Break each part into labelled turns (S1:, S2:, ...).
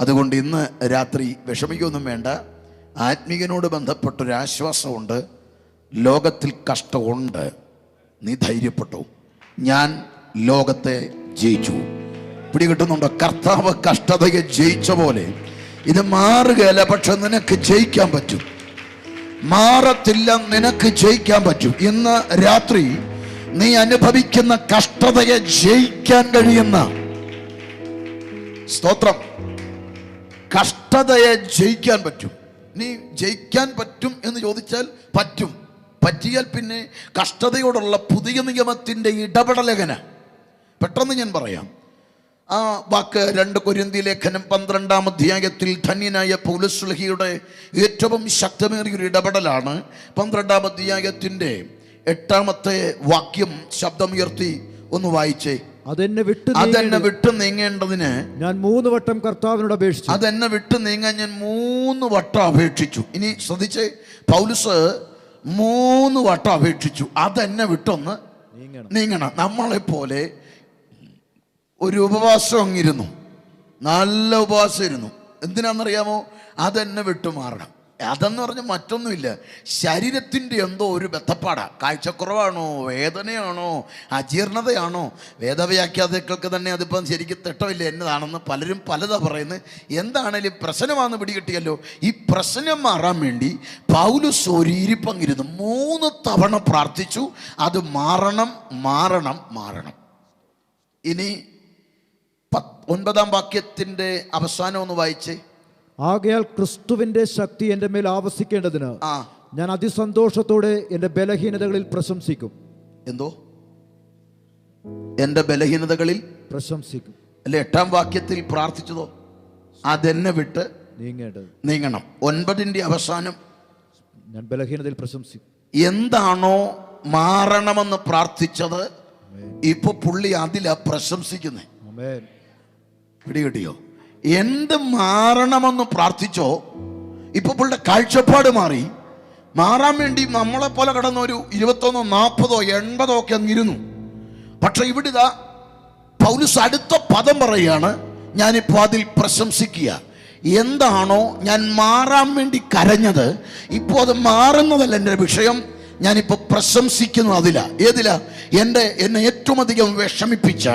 S1: അതുകൊണ്ട് ഇന്ന് രാത്രി വിഷമിക്കൊന്നും വേണ്ട. ആത്മീയനോട് ബന്ധപ്പെട്ടൊരാശ്വാസമുണ്ട്. ലോകത്തിൽ കഷ്ടമുണ്ട്. നീ ധൈര്യപ്പെട്ടു. ഞാൻ ലോകത്തെ ജയിച്ചു. പിടികിട്ടുന്നുണ്ടോ? കർത്താവ് കഷ്ടതയെ ജയിച്ച പോലെ. ഇത് മാറുകയല്ല പക്ഷെ നിനക്ക് ജയിക്കാൻ പറ്റും. മാറത്തില്ല നിനക്ക് ജയിക്കാൻ പറ്റും. ഇന്ന് രാത്രി നീ അനുഭവിക്കുന്ന കഷ്ടതയെ ജയിക്കാൻ കഴിയുന്ന സ്തോത്രം. കഷ്ടതയെ ജയിക്കാൻ പറ്റും. നീ ജയിക്കാൻ പറ്റും എന്ന് ചോദിച്ചാൽ പറ്റും. പറ്റിയാൽ പിന്നെ കഷ്ടതയോടുള്ള പുതിയ നിയമത്തിന്റെ ഇടപെടലകന. പെട്ടെന്ന് ഞാൻ പറയാം. ആ വാക്ക് രണ്ട് കൊരിന്തി ലേഖനം പന്ത്രണ്ടാം അധ്യായത്തിൽ ധന്യനായ പൗലസ്ലഹിയുടെ ഏറ്റവും ശക്തമേറിയൊരു ഇടപെടലാണ്. പന്ത്രണ്ടാം അധ്യായത്തിന്റെ എട്ടാമത്തെ വാക്യം ശബ്ദമുയർത്തി ഒന്ന് വായിച്ചേ.
S2: അതെന്നെ വിട്ടു
S1: അതെന്നെ വിട്ടു നീങ്ങേണ്ടതിന്
S2: ഞാൻ മൂന്ന് വട്ടം കർത്താവിനോട് അപേക്ഷിച്ചു.
S1: അതെന്നെ വിട്ടു നീങ്ങാൻ ഞാൻ മൂന്ന് വട്ടം അപേക്ഷിച്ചു. ഇനി ശ്രദ്ധിച്ചേ പൗലുസ് മൂന്ന് വട്ടം അപേക്ഷിച്ചു. അതെന്നെ വിട്ടൊന്ന്
S2: നീങ്ങണം.
S1: നമ്മളെ പോലെ ഒരു ഉപവാസം അങ്ങിരുന്നു. നല്ല ഉപവാസം ഇരുന്നു. എന്തിനാണെന്നറിയാമോ? അതെന്നെ വിട്ടുമാറണം അതെന്ന് പറഞ്ഞ് മറ്റൊന്നുമില്ല. ശരീരത്തിന്റെ എന്തോ ഒരു ബന്ധപ്പാടാണ് കാഴ്ചക്കുറവാണോ? വേദനയാണോ? അജീർണതയാണോ? വേദവ്യാഖ്യാതാക്കൾക്ക് തന്നെ അതിപ്പം ശരിക്കും തിട്ടമില്ല എന്നതാണെന്ന് പലരും പലതാ പറയുന്നത്. എന്താണേലും പ്രശ്നമാണെന്ന് പിടികിട്ടിയല്ലോ. ഈ പ്രശ്നം മാറാൻ വേണ്ടി പൗലുസ് ഒരു മൂന്ന് തവണ പ്രാർത്ഥിച്ചു. അത് മാറണം മാറണം മാറണം. ഇനി പത്ത് ഒൻപതാം വാക്യത്തിന്റെ അവസാനം ഒന്ന് വായിച്ചേ.
S2: ആകയാൽ ക്രിസ്തുവിന്റെ ശക്തി എന്റെ മേൽ ആവസിക്കേണ്ടതിന് ഞാൻ അതിസന്തോഷത്തോടെ എന്റെ ബലഹീനതകളിൽ പ്രശംസിക്കും.
S1: എന്തോ? എന്റെ ബലഹീനതകളിൽ?
S2: പ്രശംസിക്കും.
S1: അല്ലെ എട്ടാം വാക്യത്തിൽ പ്രാർത്ഥിച്ചതോ? അതെന്നെ വിട്ട്
S2: നീങ്ങേണ്ടത്.
S1: നീങ്ങണം. ഒൻപതിന്റെ അവസാനം.
S2: ഞാൻ ബലഹീനതയിൽ പ്രശംസിക്കും.
S1: എന്താണോ മാറണമെന്ന് പ്രാർത്ഥിച്ചത് ഇപ്പൊ പുള്ളി അതിലാ
S2: പ്രശംസിക്കുന്നേ.
S1: പിടികിട്ടിയോ? എന്ത് മാറണമെന്ന് പ്രാർത്ഥിച്ചോ ഇപ്പൊ പുള്ളിയുടെ കാഴ്ചപ്പാട് മാറി. മാറാൻ വേണ്ടി നമ്മളെ പോലെ കിടന്ന ഒരു ഇരുപത്തൊന്നോ നാൽപ്പതോ എൺപതോ ഒക്കെ അങ്ങിരുന്നു പക്ഷെ ഇവിടെ ഇതാ പൗലുസ് അടുത്ത പദം പറയുകയാണ് ഞാനിപ്പോൾ അതിൽ പ്രശംസിക്കുക. എന്താണോ ഞാൻ മാറാൻ വേണ്ടി കരഞ്ഞത് ഇപ്പോൾ അത് മാറുന്നതല്ല എന്റെ വിഷയം. ഞാനിപ്പോൾ പ്രശംസിക്കുന്നു അതില. ഏതില? എന്റെ എന്നെ ഏറ്റവും അധികം വിഷമിപ്പിച്ച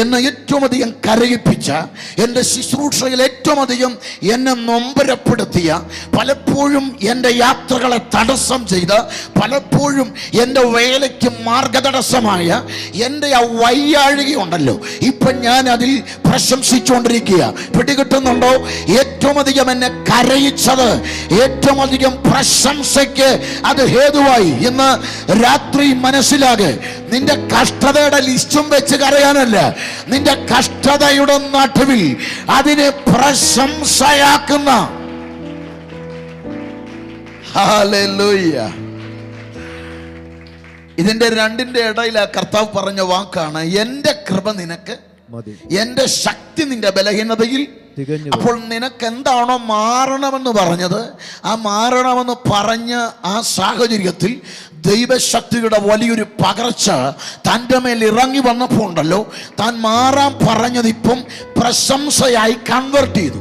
S1: എന്നെ ഏറ്റവും അധികം കരയിപ്പിച്ച എന്റെ ശുശ്രൂഷയിൽ ഏറ്റവും അധികം എന്നെ നൊമ്പരപ്പെടുത്തിയ പലപ്പോഴും എന്റെ യാത്രകളെ തടസ്സം ചെയ്ത പലപ്പോഴും എന്റെ വേലയ്ക്ക് മാർഗതടസ്സമായ എന്റെ ആ വയ്യാഴിക ഉണ്ടല്ലോ. ഇപ്പം ഞാൻ അതിൽ പ്രശംസിച്ചുകൊണ്ടിരിക്കുക പിടികിട്ടുന്നുണ്ടോ? ഏറ്റവും അധികം എന്നെ കരയിച്ചത് ഏറ്റവും അധികം പ്രശംസയ്ക്ക് അത് ഹേതുവായി. ഇന്ന് രാത്രി മനസ്സിലാകെ. നിന്റെ കഷ്ടതയുടെ ലിസ്റ്റും വെച്ച് കരയാനല്ല. നിന്റെ കഷ്ടതയുടെ നടുവിൽ അതിനെ പ്രശംസയാക്കുന്ന. ഇതിന്റെ രണ്ടിന്റെ ഇടയിൽ ആ കർത്താവ് പറഞ്ഞ വാക്കാണ് എന്റെ കൃപ നിനക്ക് എന്റെ ശക്തി നിന്റെ ബലഹീനതയിൽ അപ്പോൾ നിനക്ക് എന്താണോ മാറണമെന്ന് പറഞ്ഞത്? ആ മാറണമെന്ന് പറഞ്ഞ ആ സാഹചര്യത്തിൽ ദൈവശക്തിയുടെ വലിയൊരു പകർച്ച തന്റെ മേൽ ഇറങ്ങി വന്നപ്പോൾ ഉണ്ടല്ലോ. താൻ മാറാൻ പറഞ്ഞത് ഇപ്പം പ്രശംസയായി കൺവേർട്ട് ചെയ്തു.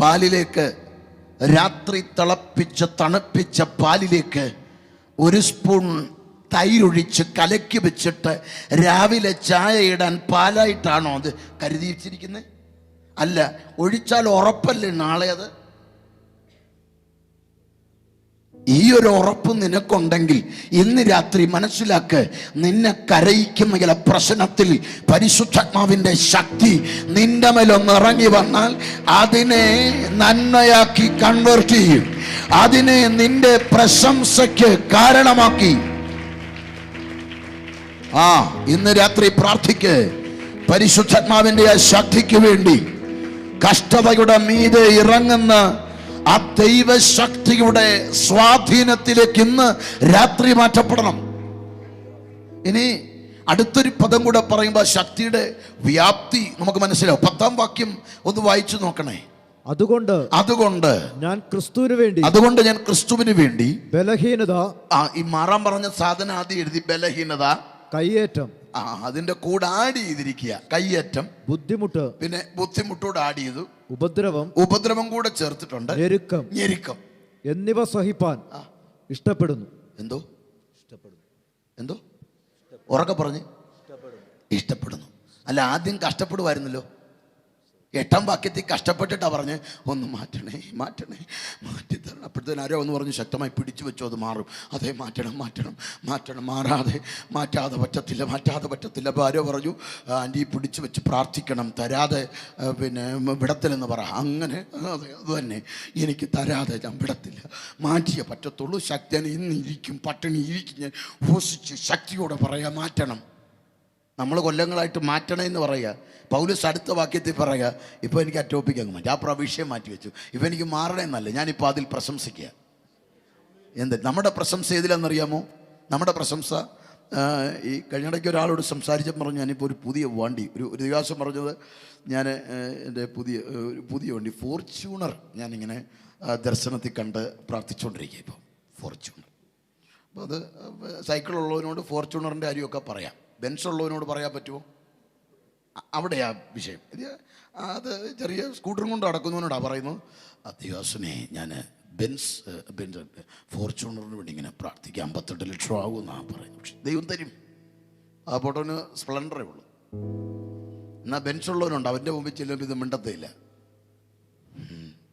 S1: പാലിലേക്ക് രാത്രി തിളപ്പിച്ച് തണുപ്പിച്ച പാലിലേക്ക് ഒരു സ്പൂൺ തൈരൊഴിച്ച് കലക്കി വെച്ചിട്ട് രാവിലെ ചായ ഇടാൻ പാലായിട്ടാണോ അത് കരുതി വെച്ചിരിക്കുന്നത് അല്ല ഒഴിച്ചാൽ ഉറപ്പല്ലേ നാളെ അത്? ഈ ഒരു ഉറപ്പ് നിനക്കുണ്ടെങ്കിൽ ഇന്ന് രാത്രി മനസ്സിലാക്ക് നിന്നെ കരയിക്കുന്ന പ്രശ്നത്തിൽ പരിശുദ്ധാത്മാവിന്റെ ശക്തി നിന്റെ മേലൊന്ന് ഇറങ്ങി വന്നാൽ അതിനെ നന്മയാക്കി കൺവേർട്ട് ചെയ്യും. അതിനെ നിന്റെ പ്രശംസയ്ക്ക് കാരണമാക്കി. ആ ഇന്ന് രാത്രി പ്രാർത്ഥിക്ക്. പരിശുദ്ധാത്മാവിന്റെ ആ ശക്തിക്ക് വേണ്ടി കഷ്ടതയുടെ മീതെ ഇറങ്ങുന്ന ആ ദൈവശക്തിയുടെ സ്വാധീനത്തിലേക്ക് ഇന്ന് രാത്രി മാറ്റപ്പെടണം. ഇനി അടുത്തൊരു പദം കൂടെ പറയുമ്പോൾ ശക്തിയുടെ വ്യാപ്തി നമുക്ക് മനസ്സിലാവും. പത്താം വാക്യം ഒന്ന് വായിച്ചു നോക്കണേ.
S2: അതുകൊണ്ട്
S1: അതുകൊണ്ട്
S2: ഞാൻ ക്രിസ്തുവിന് വേണ്ടി
S1: അതുകൊണ്ട് ഞാൻ ക്രിസ്തുവിന് വേണ്ടി
S2: ബലഹീനത
S1: ആ ഈ മാറാൻ പറഞ്ഞ സാധനം ആദ്യം എഴുതി ബലഹീനത.
S2: കയ്യേറ്റം.
S1: ആ അതിന്റെ കൂടെ ആഡ് ചെയ്തിരിക്കുക. കയ്യേറ്റം.
S2: ബുദ്ധിമുട്ട്.
S1: പിന്നെ ബുദ്ധിമുട്ടോട് ആഡ് ചെയ്തു.
S2: ഉപദ്രവം.
S1: ഉപദ്രവം കൂടെ ചേർത്തിട്ടുണ്ട്.
S2: ഞെരുക്കം.
S1: ഞെരുക്കം.
S2: എന്നിവ സഹിപ്പാൻ ഇഷ്ടപ്പെടുന്നു.
S1: എന്തോ? ഇഷ്ടപ്പെടുന്നു. എന്തോ? ഉറക്കെ പറഞ്ഞ്. ഇഷ്ടപ്പെടുന്നു. അല്ല ആദ്യം കഷ്ടപ്പെടുമായിരുന്നല്ലോ എട്ടാം വാക്യത്തിൽ കഷ്ടപ്പെട്ടിട്ടാ പറഞ്ഞ് ഒന്ന് മാറ്റണേ മാറ്റണേ മാറ്റി അപ്പോഴത്തേന് ആരോ എന്ന് പറഞ്ഞ് ശക്തമായി പിടിച്ചു വെച്ചു അത് മാറും. അതേ മാറ്റണം മാറ്റണം മാറ്റണം. മാറാതെ മാറ്റാതെ പറ്റത്തില്ല മാറ്റാതെ പറ്റത്തില്ല. അപ്പോൾ ആരോ പറഞ്ഞു ആന്റി പിടിച്ചു വെച്ച് പ്രാർത്ഥിക്കണം തരാതെ പിന്നെ വിടത്തില്ലെന്ന് പറ. അങ്ങനെ അതെ അത് തന്നെ. എനിക്ക് തരാതെ ഞാൻ വിടത്തില്ല. മാറ്റിയേ പറ്റത്തുള്ളൂ. ശക്തി ഇന്ന് ഇരിക്കും പട്ടിണി ഇരിക്കും. ഞാൻ ഘോഷിച്ച് ശക്തിയോടെ പറയാം മാറ്റണം. നമ്മൾ കൊല്ലങ്ങളായിട്ട് മാറ്റണമെന്ന് പറയുക. പൗലസ് അടുത്ത വാക്യത്തിൽ പറയുക ഇപ്പോൾ എനിക്ക് ആ ടോപ്പിക്ക് അങ്ങ് മാറ്റി. ആ പ്രവിഷയം മാറ്റി വെച്ചു. ഇപ്പോൾ എനിക്ക് മാറണമെന്നല്ല ഞാനിപ്പോൾ അതിൽ പ്രശംസിക്കുക. എന്ത്? നമ്മുടെ പ്രശംസ ഏതിലാണെന്നറിയാമോ നമ്മുടെ പ്രശംസ ഈ കഴിഞ്ഞിടയ്ക്ക് ഒരാളോട് സംസാരിച്ചപ്പോൾ പറഞ്ഞു ഞാനിപ്പോൾ ഒരു പുതിയ വണ്ടി. ഒരു ഒരു ദിവസം പറഞ്ഞത് ഞാൻ എന്റെ പുതിയ ഒരു പുതിയ വണ്ടി ഫോർച്യൂണർ. ഞാനിങ്ങനെ ദർശനത്തിൽ കണ്ട് പ്രാർത്ഥിച്ചുകൊണ്ടിരിക്കുക ഇപ്പോൾ ഫോർച്യൂണർ. അപ്പോൾ അത് സൈക്കിൾ ഉള്ളവനോട് ഫോർച്യൂണറിന്റെ കാര്യമൊക്കെ പറയാം. ബെൻസ് ഉള്ളവനോട് പറയാൻ പറ്റുമോ? അവിടെയാ വിഷയം. അത് ചെറിയ സ്കൂട്ടറും കൊണ്ട് നടക്കുന്നവനോടാ പറയുന്നത്. അത്യാവശ്യമേ ഞാൻ ബെൻസ് ബെൻസ് ഫോർച്യൂണറിന് വേണ്ടി ഇങ്ങനെ പ്രാർത്ഥിക്കുക. അമ്പത്തെട്ട് ലക്ഷം ആകുമെന്നാണ് പറയുന്നത്. പക്ഷെ ദൈവം തരും. ആ പോട്ടോന് സ്പ്ലൻഡറേ ഉള്ളൂ. എന്നാൽ ബെൻസ് ഉള്ളവനുണ്ട് അവന്റെ മുമ്പിൽ ചെല്ലുമ്പോൾ ഇത് മിണ്ടത്തേയില്ല.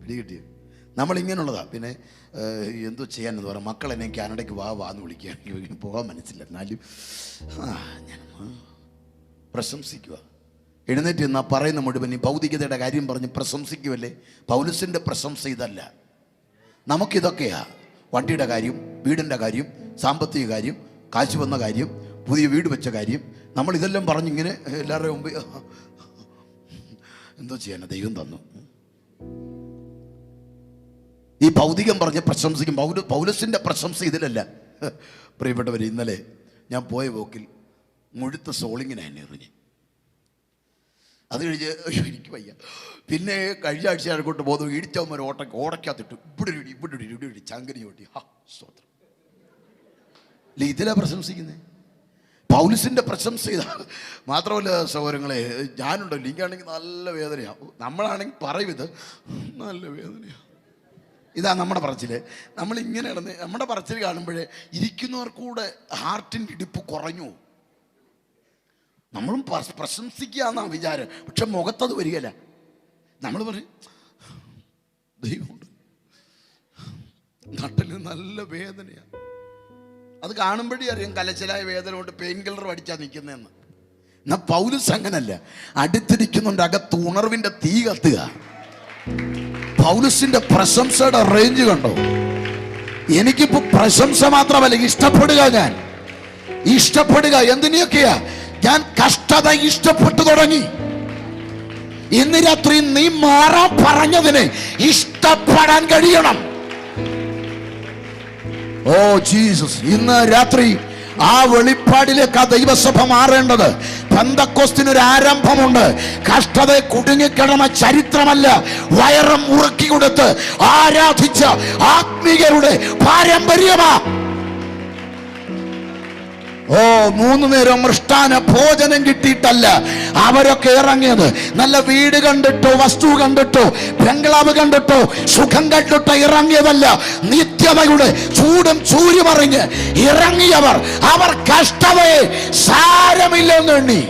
S1: പിടി കിട്ടിയ. നമ്മൾ ഇങ്ങനെയുള്ളതാ പിന്നെ എന്തോ ചെയ്യാനെന്ന് പറയാം മക്കൾ എന്നെ കാനഡയ്ക്ക് വാ വാന്ന് വിളിക്കുകയാണെങ്കിൽ പോകാൻ മനസ്സില്ല. എന്നാലും ആ ഞാൻ പ്രശംസിക്കുക എഴുന്നേറ്റ് എന്നാൽ പറയുന്ന മുഴുവൻ ഈ ഭൗതികതയുടെ കാര്യം പറഞ്ഞ് പ്രശംസിക്കുമല്ലേ പൗലസിന്റെ പ്രശംസ ഇതല്ല. നമുക്കിതൊക്കെയാ. വണ്ടിയുടെ കാര്യം വീടിന്റെ കാര്യം സാമ്പത്തിക കാര്യം കാശ് വന്ന കാര്യം പുതിയ വീട് വെച്ച കാര്യം. നമ്മൾ ഇതെല്ലാം പറഞ്ഞിങ്ങനെ എല്ലാവരുടെയും മുമ്പ് എന്തോ ചെയ്യാനാ ദൈവം തന്നു. ഈ ഭൗതികം പറഞ്ഞ് പ്രശംസിക്കും. പൗല പൗലസിന്റെ പ്രശംസ ഇതിലല്ല. പ്രിയപ്പെട്ടവർ ഇന്നലെ ഞാൻ പോയ പോക്കിൽ മുഴുത്ത സോളിങ്ങിനെ എറിഞ്ഞ്. അത് കഴിഞ്ഞ് എനിക്ക് വയ്യ. പിന്നെ കഴിഞ്ഞ ആഴ്ച അഴക്കോട്ട് പോകുന്നു ഇടിച്ചവന്മാർ ഓട്ട ഓടയ്ക്കകത്തിട്ടു. ഇവിടെ ഇടി ഇവിടെ ഇടി ഇവിടെ ഇടി ചങ്കരി ഓട്ടി ഹാ സ്തോത്രം. അല്ല ഇതിലാ പ്രശംസിക്കുന്നത് പൗലിസിന്റെ പ്രശംസ ഇതാണ് മാത്രമല്ല സൗകര്യങ്ങളെ ഞാനുണ്ടല്ലോ എനിക്കാണെങ്കിൽ നല്ല വേദനയാണ് നമ്മളാണെങ്കിൽ പറയും ഇത് നല്ല വേദനയാണ് ഇതാ നമ്മുടെ പറച്ചിൽ നമ്മൾ ഇങ്ങനെ കിടന്ന് നമ്മുടെ പറച്ചിൽ കാണുമ്പോഴേ ഇരിക്കുന്നവർക്കൂടെ ഹാർട്ടിന്റെ ഇടിപ്പ് കുറഞ്ഞു നമ്മളും പ്രശംസിക്കുക എന്നാണ് വിചാരം. പക്ഷെ മുഖത്തത് വരികയില്ല. നമ്മൾ പറയും ദൈവമുണ്ട്. നട്ടിൽ നല്ല വേദനയാണ് അത് കാണുമ്പോഴേ അറിയാം കലച്ചലായ വേദന കൊണ്ട് പെയിൻ കില്ലർ അടിച്ചാൽ നിൽക്കുന്നതെന്ന് എന്നാ പൗലസ് അങ്ങനല്ല. അടുത്തിരിക്കുന്നുണ്ട് അകത്ത് ഉണർവിന്റെ തീ കത്തുക. പൗലസിന്റെ പ്രശംസയുടെ റേഞ്ച് കണ്ടോ? എനിക്കിപ്പോ പ്രശംസ മാത്രമല്ല ഇഷ്ടപ്പെടുക ഞാൻ. ഇഷ്ടപ്പെടുക എന്തിനെയൊക്കെയാ? ഞാൻ കഷ്ടത ഇഷ്ടപ്പെട്ടു തുടങ്ങി. ഇന്ന് രാത്രി നീ മാറാൻ പറഞ്ഞതിനെ ഇഷ്ടപ്പെടാൻ കഴിയണം. ഓ ജീസസ് ഇന്ന് രാത്രി ആ വെളിപ്പാടിലേക്ക് ആ ദൈവസഭ മാറേണ്ടത്. പന്തക്കോസ്തിന് ഒരു ആരംഭമുണ്ട് കഷ്ടത കുടുങ്ങിക്കിടന്ന ചരിത്രമല്ല വയറും ഉറക്കി കൊടുത്ത് ആരാധിച്ച ആത്മീയരുടെ പാരമ്പര്യമാ. ഓ മൂന്ന് നേരം മൃഷ്ടാന ഭോജനം കിട്ടിയിട്ടല്ല അവരൊക്കെ ഇറങ്ങിയത്. നല്ല വീട് കണ്ടിട്ടോ വസ്തു കണ്ടിട്ടോ ബംഗ്ലാവ് കണ്ടിട്ടോ സുഖം കണ്ടിട്ടോ ഇറങ്ങിയതല്ല. നിത്യതയുടെ ചൂടും ചൂര്യമറിഞ്ഞ് ഇറങ്ങിയവർ അവർ കഷ്ടതയെ സാരമില്ലെന്ന് എണ്ണി.